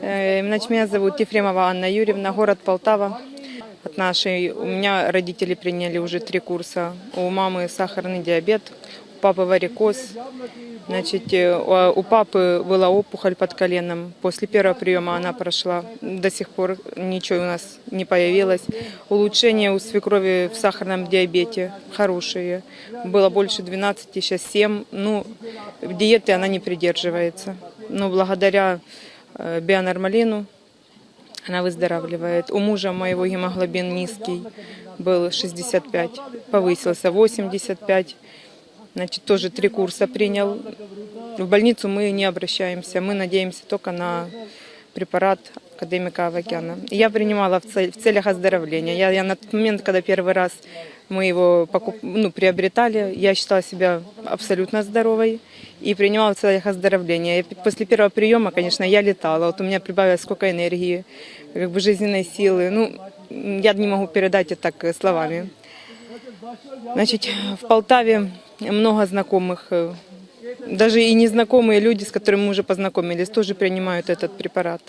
Э, Значит, меня зовут Ефремова Анна Юрьевна, город Полтава. От нашей, у меня родители приняли уже три курса. У мамы сахарный диабет, у папы варикоз. Значит, э, у папы была опухоль под коленом. После первого приема она прошла. До сих пор ничего у нас не появилось. Улучшение у свекрови в сахарном диабете хорошие. Было больше 12, сейчас 7. Ну, диеты она не придерживается. Но благодаря э, бионормалину она выздоравливает. У мужа моего гемоглобин низкий, был 65, повысился 85. Значит, тоже три курса принял. В больницу мы не обращаемся, мы надеемся только на препарат академика Авакяна. Я принимала в, цель- в целях оздоровления. Я, я на тот момент, когда первый раз мы его покуп, ну, приобретали, я считала себя абсолютно здоровой и принимала в целях оздоровления. И после первого приема, конечно, я летала. Вот у меня прибавилось сколько энергии, как бы жизненной силы. Ну, я не могу передать это так э, словами. Значит, в Полтаве много знакомых, э, даже и незнакомые люди, с которыми мы уже познакомились, тоже принимают этот препарат.